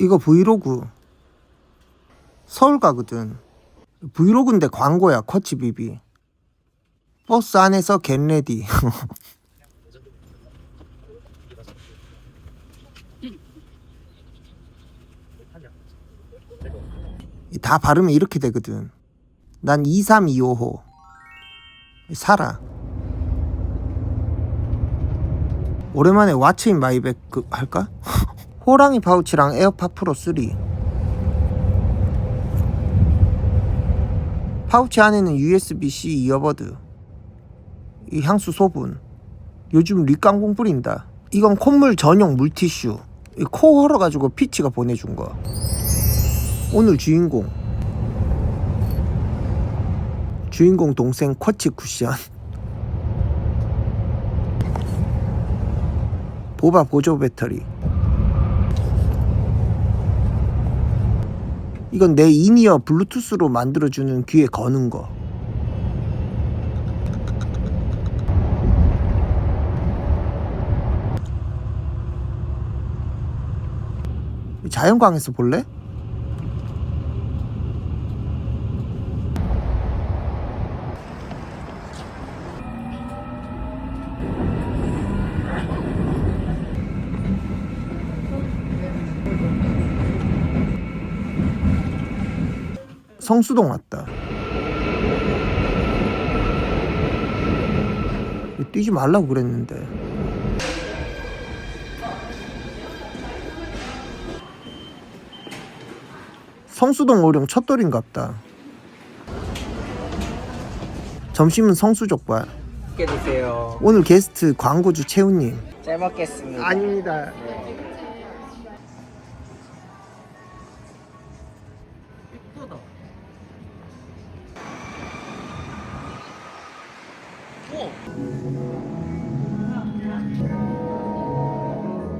이거 브이로그. 서울 가거든. 브이로그인데 광고야 커치 비비. 버스 안에서 겟레디 다 발음이 이렇게 되거든. 난 23255호. 살아. 오랜만에 왓츠 인 마이백 그 할까? 호랑이 파우치랑 에어팟 프로 3 파우치 안에는 USB-C 이어버드. 이 향수 소분. 요즘 립강공 뿌린다. 이건 콧물 전용 물티슈. 이코 헐어가지고 피치가 보내준 거. 오늘 주인공. 주인공 동생 쿼치 쿠션. 보바 보조 배터리 이건 내 인이어 블루투스로 만들어주는 귀에 거는 거 자연광에서 볼래? 성수동 왔다. 뛰지 말라고 그랬는데. 성수동 오령 첫돌인갑다. 점심은 성수족발. 오늘 게스트 광고주 채우님. 잘 먹겠습니다. 아닙니다. 예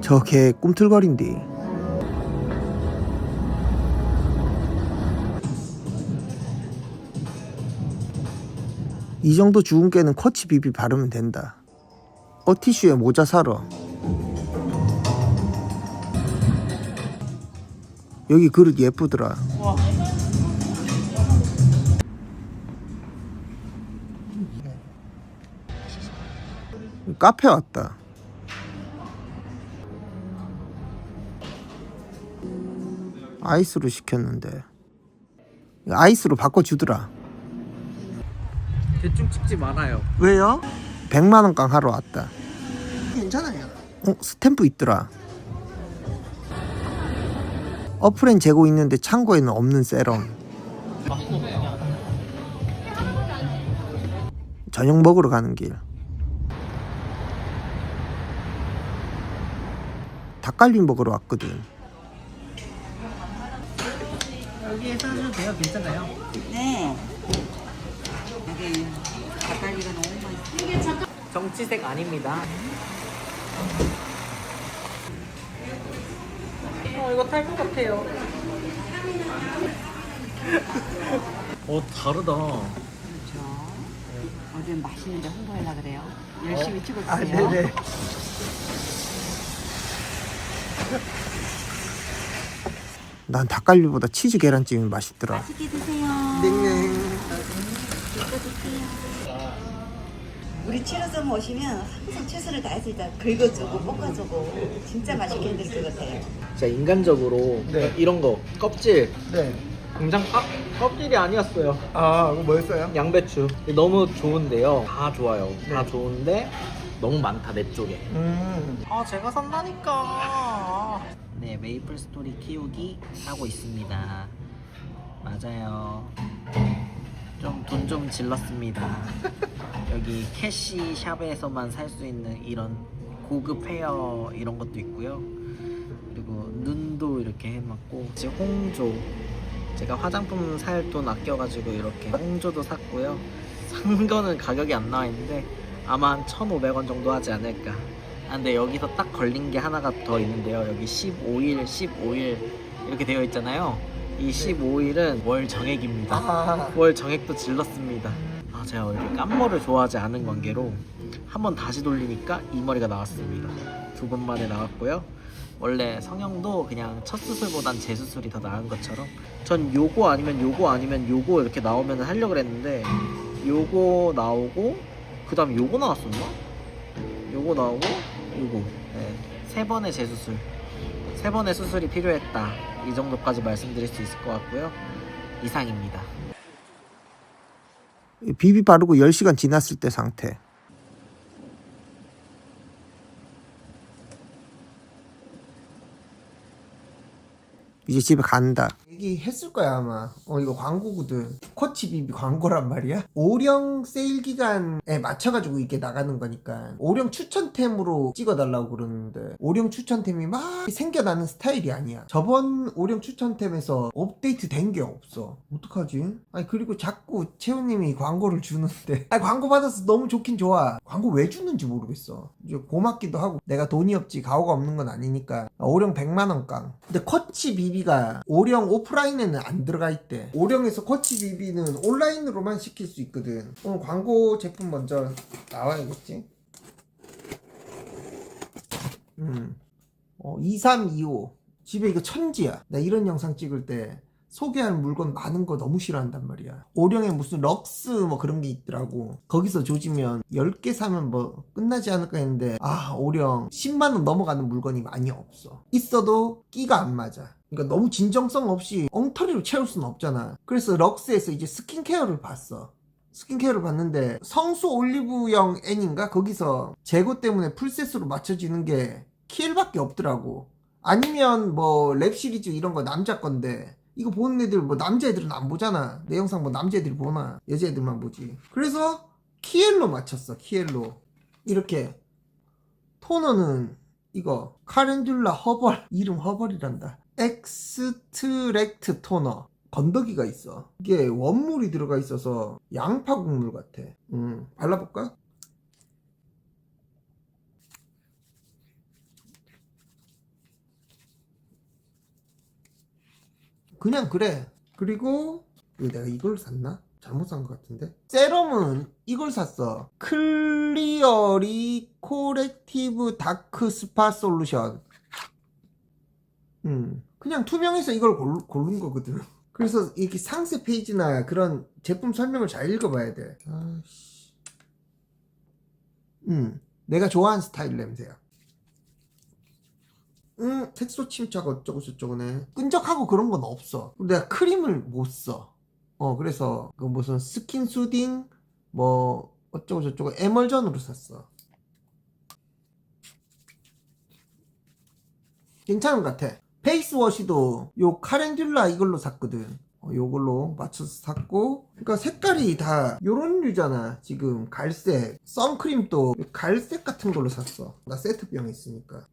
저개 꿈틀거린디. 이 정도 죽은 깨는 커치 비비 바르면 된다. 어티슈에 모자 사러. 여기 그릇 예쁘더라. 와. 카페 왔다. 아이스로 시켰는데 아이스로 바꿔주더라. 대충 찍지 말아요. 왜요? 100만 원 깡 하러 왔다. 괜찮아요. 어, 스탬프 있더라. 어플엔 재고 있는데 창고에는 없는 세럼. 저녁 먹으러 가는 길. 닭갈비 먹으러 왔거든. 여기에서 하셔도 돼요. 괜찮아요. 네. 여기 닭갈비가 너무 맛있어. 정치색 아닙니다. 어 이거 탈 것 같아요. 어 다르다. 그렇죠. 어제 맛있는데 홍보하려 그래요. 열심히 찍어주세요. 아, 네네. 난 닭갈비보다 치즈 계란찜이 맛있더라. 맛있게 드세요. 땡땡. 우리 치료점 오시면 항상 최선을 다해서 일단 긁어주고 볶아주고 진짜 맛있게 해드릴 것 같아요. 진짜 인간적으로 네. 이런 거 껍질 네. 공장 껍, 껍질이 아니었어요. 아, 그거 뭐였어요? 양배추 너무 좋은데요. 다 좋아요. 다 네. 좋은데 너무 많다 내 쪽에. 음. 아 제가 산다니까. 네 메이플 스토리 키우기 하고 있습니다. 맞아요. 좀 돈 좀 질렀습니다. 여기 캐시 샵에서만 살 수 있는 이런 고급 헤어 이런 것도 있고요. 그리고 눈도 이렇게 해놨고 이제 홍조 제가 화장품 살 돈 아껴가지고 이렇게 홍조도 샀고요. 산 거는 가격이 안 나와 있는데 아마 한 1,500원 정도 하지 않을까. 아, 근데 여기서 딱 걸린 게 하나가 더 있는데요. 여기 15일, 15일 이렇게 되어 있잖아요. 이 15일은 월 정액입니다. 아. 월 정액도 질렀습니다. 아, 제가 원래 깜머를 좋아하지 않은 관계로 한번 다시 돌리니까 이 머리가 나왔습니다. 두 번 만에 나왔고요. 원래 성형도 그냥 첫 수술보단 재수술이 더 나은 것처럼 전 요거 아니면 요거 아니면 요거 이렇게 나오면 하려고 그랬는데 요거 나오고 그 다음 요거 나왔었나? 요거 나오고 요거 네. 세 번의 재수술 세 번의 수술이 필요했다 이 정도까지 말씀드릴 수 있을 것 같고요 이상입니다 비비 바르고 10시간 지났을 때 상태. 이제 집에 간다. 얘기했을 거야 아마. 어 이거 광고거든. 코치 비비 광고란 말이야. 오령 세일 기간에 맞춰가지고 이게 나가는 거니까. 오령 추천템으로 찍어달라고 그러는데 오령 추천템이 막 생겨나는 스타일이 아니야. 저번 오령 추천템에서 업데이트 된 게 없어. 어떡하지? 아니 그리고 자꾸 채우님이 광고를 주는데. 아 광고 받아서 너무 좋긴 좋아. 광고 왜 주는지 모르겠어. 이제 고맙기도 하고 내가 돈이 없지 가오가 없는 건 아니니까. 아, 오령 100만 원 깡. 근데 커치 비비 가 오령 오프라인에는 안 들어가 있대. 오령에서 커치 비비는 온라인으로만 시킬 수 있거든. 오늘 광고 제품 먼저 나와야겠지. 음. 어, 2325. 집에 이거 천지야. 나 이런 영상 찍을 때 소개할 물건 많은 거 너무 싫어한단 말이야. 오령에 무슨 럭스 뭐 그런 게 있더라고. 거기서 조지면 10개 사면 뭐 끝나지 않을까 했는데 아, 오령 10만원 넘어가는 물건이 많이 없어. 있어도 끼가 안 맞아. 그러니까 너무 진정성 없이 엉터리로 채울 수는 없잖아. 그래서 럭스에서 이제 스킨케어를 봤어. 스킨케어를 봤는데 성수 올리브영 N인가 거기서 재고 때문에 풀셋으로 맞춰지는 게 키엘밖에 없더라고. 아니면 뭐 랩 시리즈 이런 거 남자 건데 이거 보는 애들 뭐 남자애들은 안 보잖아. 내 영상 뭐 남자애들이 보나 여자애들만 보지. 그래서 키엘로 맞췄어. 키엘로 이렇게 토너는 이거 카렌듈라 허벌 이름 허벌이란다. 엑스트랙트 토너 건더기가 있어. 이게 원물이 들어가 있어서 양파 국물 같아. 음, 발라볼까? 그냥 그래. 그리고 내가 이걸 샀나? 잘못 산 것 같은데. 세럼은 이걸 샀어. 클리어리 코렉티브 다크 스파 솔루션. 음, 그냥 투명해서 이걸 골, 고른 거거든. 그래서 이렇게 상세 페이지나 그런 제품 설명을 잘 읽어봐야 돼. 아씨. 음, 내가 좋아하는 스타일 냄새야. 음, 색소 침착 어쩌고 저쩌고네. 끈적하고 그런 건 없어. 내가 크림을 못 써. 어, 그래서 그 무슨 스킨 수딩 뭐 어쩌고 저쩌고 에멀전으로 샀어. 괜찮은 것 같아. 페이스워시도 요 카렌듈라 이걸로 샀거든. 어, 요걸로 맞춰서 샀고, 그러니까 색깔이 다 요런 류잖아. 지금 갈색. 선크림도 갈색 같은 걸로 샀어. 나 세트병 있으니까.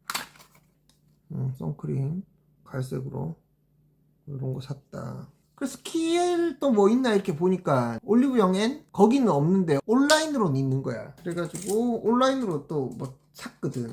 음, 선크림 갈색으로 이런 거 샀다. 그래서 키엘 또 뭐 있나 이렇게 보니까 올리브영 엔 거기는 없는데 온라인으로는 있는 거야. 그래가지고 온라인으로 또 뭐 샀거든.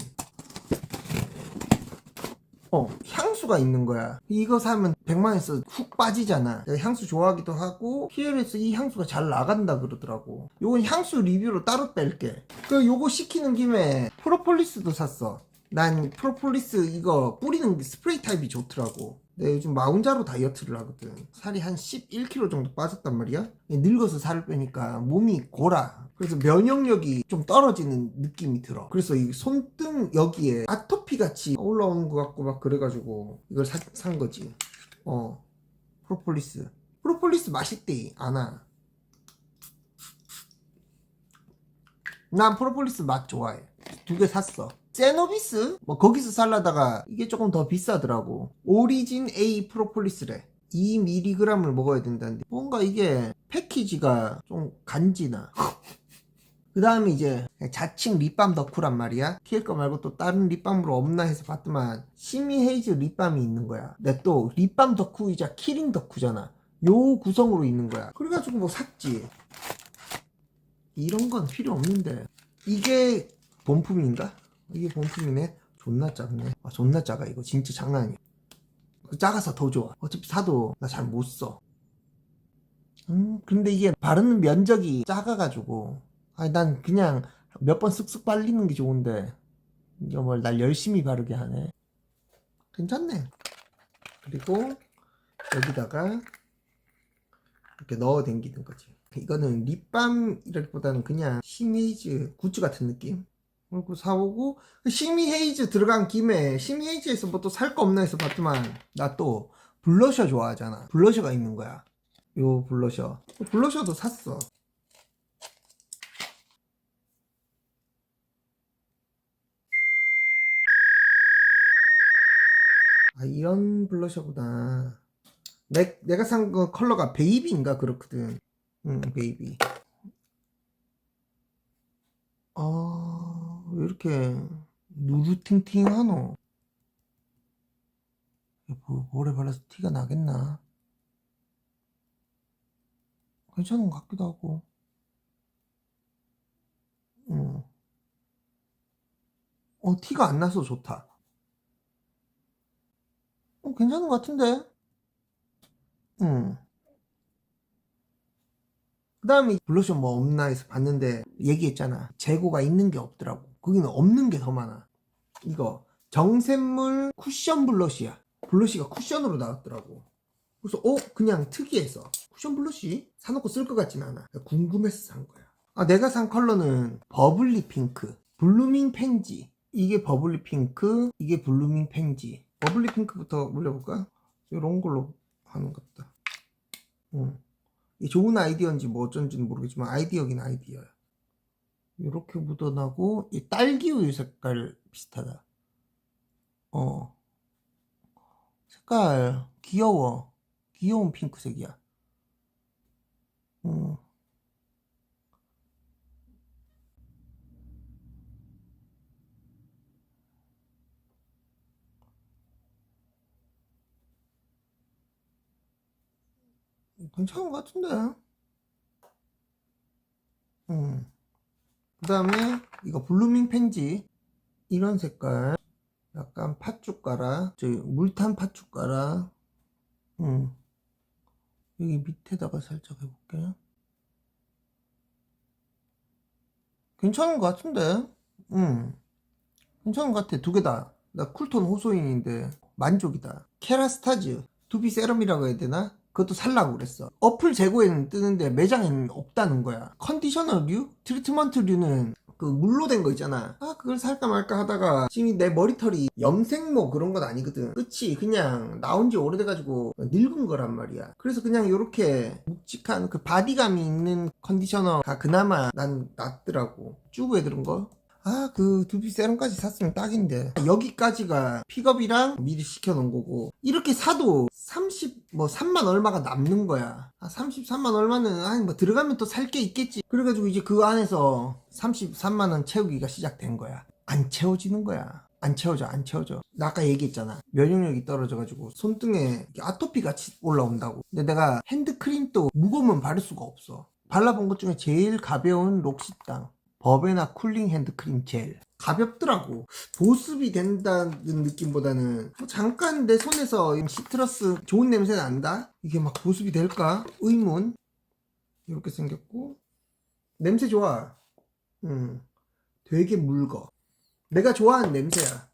어, 향수가 있는 거야. 이거 사면 100만 원에서 훅 빠지잖아. 내가 향수 좋아하기도 하고, 키엘에서 이 향수가 잘 나간다 그러더라고. 요건 향수 리뷰로 따로 뺄게. 그 요거 시키는 김에 프로폴리스도 샀어. 난 프로폴리스 이거 뿌리는 게 스프레이 타입이 좋더라고. 내가 요즘 마운자로 다이어트를 하거든. 살이 한 11kg 정도 빠졌단 말이야. 늙어서 살을 빼니까 몸이 골아. 그래서 면역력이 좀 떨어지는 느낌이 들어. 그래서 이 손등 여기에 아토피 같이 올라오는 것 같고 막 그래가지고 이걸 사, 산 거지. 어. 프로폴리스. 프로폴리스 맛있대. 안아. 난 프로폴리스 맛 좋아해. 두 개 샀어. 세노비스? 뭐 거기서 살라다가 이게 조금 더 비싸더라고. 오리진 A 프로폴리스래. 2mg을 먹어야 된다는데 뭔가 이게 패키지가 좀 간지나. 그 다음에 이제 자칭 립밤 덕후란 말이야. 키엘 거 말고 또 다른 립밤으로 없나 해서 봤더만 시미 헤이즈 립밤이 있는 거야. 근데 또 립밤 덕후이자 키링 덕후잖아. 요 구성으로 있는 거야. 그래가지고 뭐 샀지. 이런 건 필요 없는데. 이게 본품인가? 이게 본품이네. 존나 작네. 아, 존나 작아. 이거 진짜 장난 아니야. 그 작아서 더 좋아. 어차피 사도 나 잘 못 써. 음, 근데 이게 바르는 면적이 작아가지고. 아니, 난 그냥 몇 번 쓱쓱 빨리는 게 좋은데. 이거 뭘날 열심히 바르게 하네. 괜찮네. 그리고 여기다가 이렇게 넣어 당기는 거지. 이거는 립밤이라기보다는 그냥 시미헤이즈 굿즈 같은 느낌. 그리고 사오고 시미 헤이즈 들어간 김에 시미 헤이즈에서 뭐 또 살 거 없나 해서 봤더만 나 또 블러셔 좋아하잖아. 블러셔가 있는 거야. 요 블러셔. 블러셔도 샀어. 아 이런 블러셔구나. 내, 내가 산 거 컬러가 베이비인가 그렇거든. 응 베이비. 아, 왜 이렇게 누르팅팅하노? 뭐, 오래 발라서 티가 나겠나? 괜찮은 것 같기도 하고. 응. 어, 티가 안 나서 좋다. 어, 괜찮은 것 같은데? 응. 그 다음에 블러셔 뭐 없나 해서 봤는데 얘기했잖아. 재고가 있는 게 없더라고. 거기는 없는 게 더 많아. 이거 정샘물 쿠션 블러시야. 블러시가 쿠션으로 나왔더라고. 그래서 어 그냥 특이해서 쿠션 블러시 사놓고 쓸 것 같진 않아. 궁금해서 산 거야. 아 내가 산 컬러는 버블리 핑크, 블루밍 펜지. 이게 버블리 핑크, 이게 블루밍 펜지. 버블리 핑크부터 올려볼까? 이런 걸로 하는 것 같다. 응. 이게 좋은 아이디어인지 뭐 어쩐지는 모르겠지만 아이디어긴 아이디어야. 이렇게 묻어나고 이 딸기 우유 색깔 비슷하다. 어. 색깔 귀여워. 귀여운 핑크색이야. 음. 괜찮은 것 같은데. 음. 그 다음에 이거 블루밍 펜지 이런 색깔 약간 팥죽가라 저기 물탄 팥죽가라 음. 여기 밑에다가 살짝 해볼게. 괜찮은 것 같은데? 음. 괜찮은 것 같아. 두 개 다. 나 쿨톤 호소인인데 만족이다. 케라스타즈. 두피 세럼이라고 해야 되나? 그것도 살라고 그랬어. 어플 재고에는 뜨는데 매장에는 없다는 거야. 컨디셔너류? 트리트먼트류는 그 물로 된 거 있잖아. 아, 그걸 살까 말까 하다가 지금 내 머리털이 염색 뭐 그런 건 아니거든. 끝이 그냥 나온 지 오래돼가지고 늙은 거란 말이야. 그래서 그냥 이렇게 묵직한 그 바디감이 있는 컨디셔너가 그나마 난 낫더라고. 쭈브에 들은 거. 아, 그 두피 세럼까지 샀으면 딱인데. 여기까지가 픽업이랑 미리 시켜놓은 거고. 이렇게 사도 30, 뭐 3만 얼마가 남는 거야. 아, 33만 얼마는, 아니, 뭐 들어가면 또 살 게 있겠지. 그래가지고 이제 그 안에서 33만원 채우기가 시작된 거야. 안 채워지는 거야. 안 채워져, 안 채워져. 나 아까 얘기했잖아. 면역력이 떨어져가지고 손등에 아토피 같이 올라온다고. 근데 내가 핸드크림도 무거우면 바를 수가 없어. 발라본 것 중에 제일 가벼운 록시땅. 버베나 쿨링 핸드크림 젤. 가볍더라고. 보습이 된다는 느낌보다는 뭐 잠깐 내 손에서 이 시트러스 좋은 냄새 난다? 이게 막 보습이 될까? 의문. 이렇게 생겼고. 냄새 좋아. 음. 되게 묽어. 내가 좋아하는 냄새야.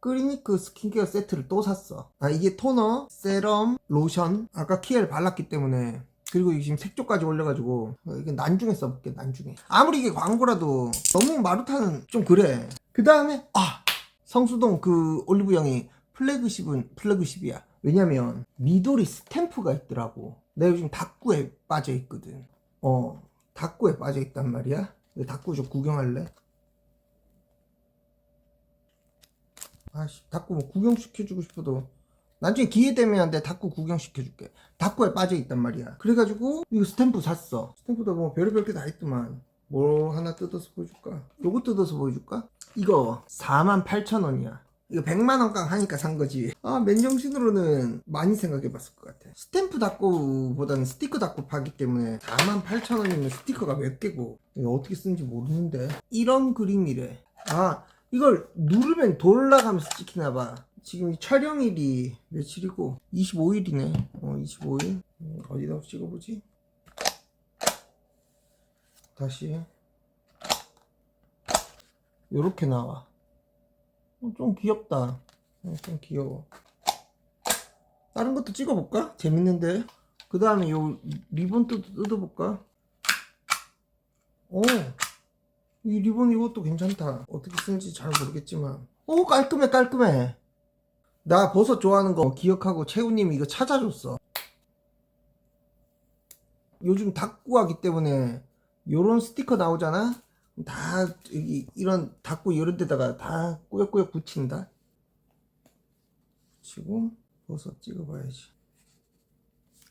클리니크 스킨케어 세트를 또 샀어. 아, 이게 토너, 세럼, 로션. 아까 키엘 발랐기 때문에. 그리고 지금 색조까지 올려가지고. 어, 이게 난중에 써볼게, 난중에. 아무리 이게 광고라도 너무 마루타는 좀 그래. 그 다음에, 아! 성수동 그 올리브영이 플래그십은 플래그십이야. 왜냐면, 미도리 스탬프가 있더라고. 내가 요즘 닭구에 빠져 있거든. 어, 닭구에 빠져 있단 말이야. 닭구 좀 구경할래? 아씨, 닭구 뭐 구경시켜주고 싶어도 나중에 기회 되면 내 닭구 구경시켜줄게. 닭구에 빠져 있단 말이야. 그래가지고 이거 스탬프 샀어. 스탬프도 뭐 별의별 게 다 있더만. 뭐 하나 뜯어서 보여줄까? 요거 뜯어서 보여줄까? 이거 48,000원이야. 이거 100만원gang 하니까 산 거지. 아, 맨정신으로는 많이 생각해 봤을 것 같아. 스탬프 닭구보다는 스티커 닭구 파기 때문에 48,000원이면 스티커가 몇 개고. 이거 어떻게 쓰는지 모르는데. 이런 그림이래. 아, 이걸 누르면 돌아가면서 찍히나봐. 지금 이 촬영일이 며칠이고 25일이네. 어, 25일. 음, 어디다 찍어보지? 다시. 요렇게 나와. 어, 좀 귀엽다. 어, 좀 귀여워. 다른 것도 찍어볼까? 재밌는데. 그 다음에 요 리본도 뜯어볼까? 오, 이 리본 이것도 괜찮다. 어떻게 쓰는지 잘 모르겠지만. 오, 깔끔해, 깔끔해. 나 버섯 좋아하는 거 기억하고 채우님이 이거 찾아줬어. 요즘 닭 구 하기 때문에 요런 스티커 나오잖아? 다 여기 이런 닭구 이런 데다가 다 꾸역꾸역 붙인다. 붙이고 버섯 찍어봐야지.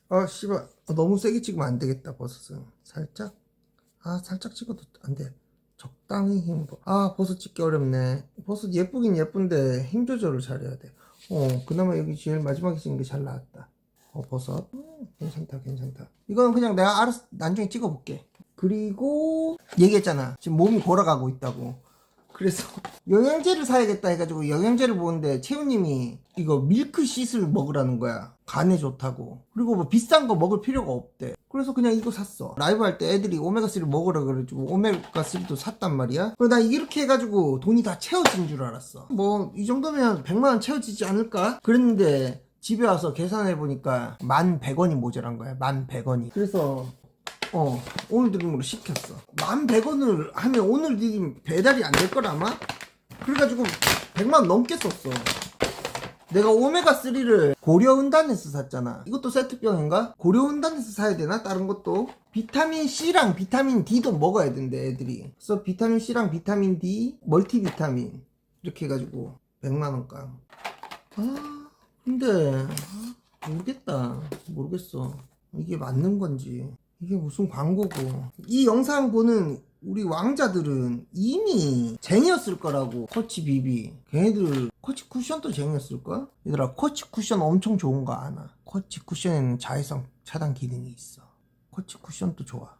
아 씨발 어, 너무 세게 찍으면 안 되겠다 버섯은 살짝 아 살짝 찍어도 안 돼. 적당히 힘. 아 버섯 찍기 어렵네. 버섯 예쁘긴 예쁜데 힘 조절을 잘해야 돼. 어 그나마 여기 제일 마지막에 찍은 게 잘 나왔다. 어 버섯 음, 괜찮다 괜찮다. 이거는 그냥 내가 알아서 나중에 찍어볼게. 그리고 얘기했잖아. 지금 몸이 골아가고 있다고. 그래서 영양제를 사야겠다 해가지고 영양제를 보는데 채우님이 이거 밀크시슬 먹으라는 거야. 간에 좋다고. 그리고 뭐 비싼 거 먹을 필요가 없대. 그래서 그냥 이거 샀어. 라이브 할 때 애들이 오메가3 먹으라 그래가지고 오메가3도 샀단 말이야. 그래서 나 이렇게 해가지고 돈이 다 채워진 줄 알았어. 뭐 이 정도면 100만원 채워지지 않을까? 그랬는데 집에 와서 계산해 보니까 1,100원이 모자란 거야. 1,100원이. 그래서 어 오늘 걸로 시켰어. 1100원을 하면 오늘 들이 배달이 안 될 걸 아마? 그래가지고 100만 넘게 썼어. 내가 오메가3를 고려은단에서 샀잖아. 이것도 세트병인가? 고려은단에서 사야 되나? 다른 것도? 비타민C랑 비타민 D도 먹어야 된대 애들이. 그래서 비타민C랑 비타민 D 멀티비타민. 이렇게 해가지고 100만원가 아 근데 아, 모르겠다. 모르겠어. 이게 맞는 건지 이게 무슨 광고고. 이 영상 보는 우리 왕자들은 이미 쟁이었을 거라고 코치 비비. 걔네들 코치 쿠션도 쟁이었을까? 얘들아 코치 쿠션 엄청 좋은 거 아나? 코치 쿠션에는 자외선 차단 기능이 있어. 코치 쿠션도 좋아